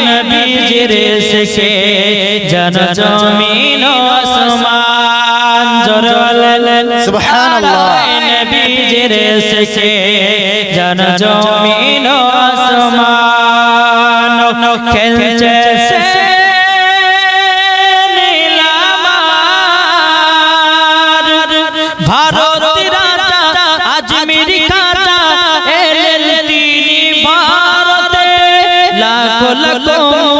নবীজির এসেছে জন জমিন আসমান জোরে বলেন সুবহানাল্লাহ। নবীজির এসেছে জন জমিন আসমান খেলছে লাখ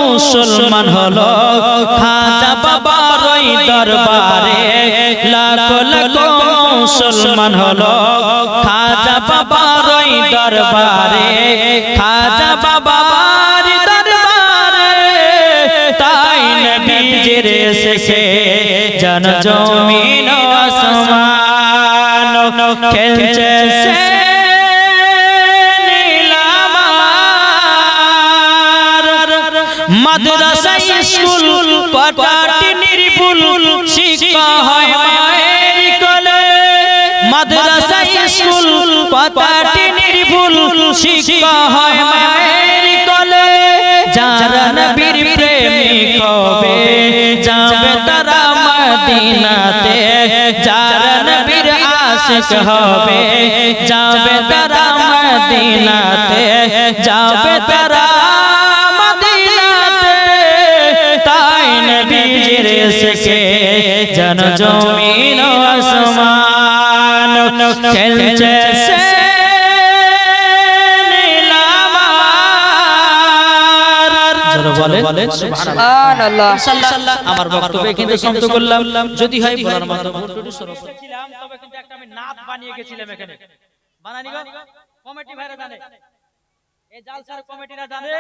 মুসলমান হলো। খাজা বাবার দরবারে লাখ লাখ মুসলমান হলো। খাজা বাবার দরবারে খাজা বাবার দরবারে। তাই নবীজির এসেছে জন জমিন আসমান খেলছে সে মাদ্রাসা, স্কুল কটাটি নির্ভুল, শিক্ষা হয় মায়ের কোলে। মাদ্রাসা, স্কুল কটাটি নির্ভুল, শিক্ষা হয় মায়ের কোলে। যারা নবীর প্রেমিক হবে যাবে তারা মদিনাতে। যারা নবীর আশিক হবে, যাবে তারা মদিনাতে। যাবে তারা এসেছে জন জমিন আসমান খেলছে আমার বক্তব্যে কিন্তু সমাপ্ত করলাম। যদি হয় বলার মতো বক্তব্য শুরু করব। ছিলাম তবে কিন্তু একটা আমি নাচ বানিয়ে গেছিলাম এখানে। বানানি কমিটি ভাইরা জানে। এই জালসার কমিটিরা জানে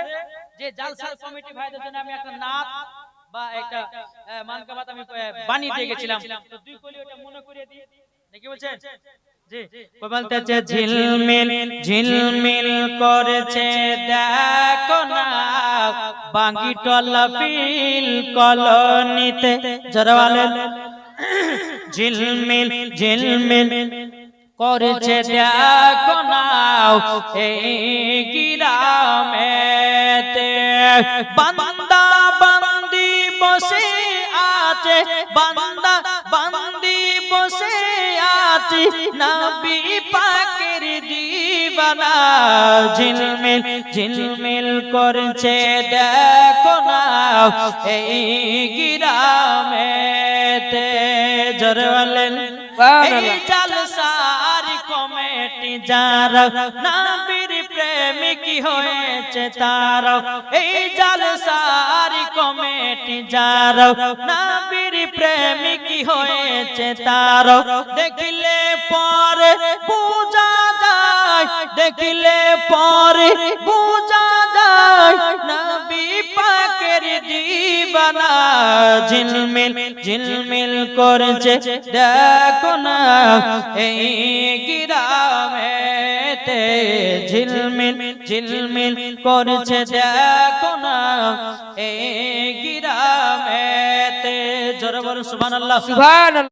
যে জালসার কমিটি ভাইদের জন্য আমি একটা নাচ বা একটা মানকাবাত আমি বানিয়ে দিয়ে গেছিলাম। তো দুই কলি ওটা মনে করিয়ে দিই। নাকি বলছেন? বলতেছে ঝিলমিল ঝিলমিল করেছে দেখো না বাঙ্গি টলা ফিল কলোনিতে। যারা ঝিলমিল ঝিলমিল করেছে দেখো না এই গিরামেতে বান্দি বান্দা বান্দি বসে আছে। নবী পাকের দিবানা ঝিলমিল ঝিলমিল করছে দেখো না এই গিরামেতে জোরে বলেন এই জালসার কমিটি যারা নবীর প্রেমিক হয়েছে তারা? এই জালসার কমিটি যারা নবীর প্রেমিক হয়েছে তারা। দেখলে পরে পূজা যায় দেখলে পরে পূজা যায় নবী পাকের দিবানা ঝিলমিল ঝিলমিল করছে। দেখো না এই গিরামেতে ঝিলমিল ঝিলমিল করছে। দেখো না এই গিরামেতে জোরে বলো সুবহানাল্লাহ। সুবহানাল্লাহ।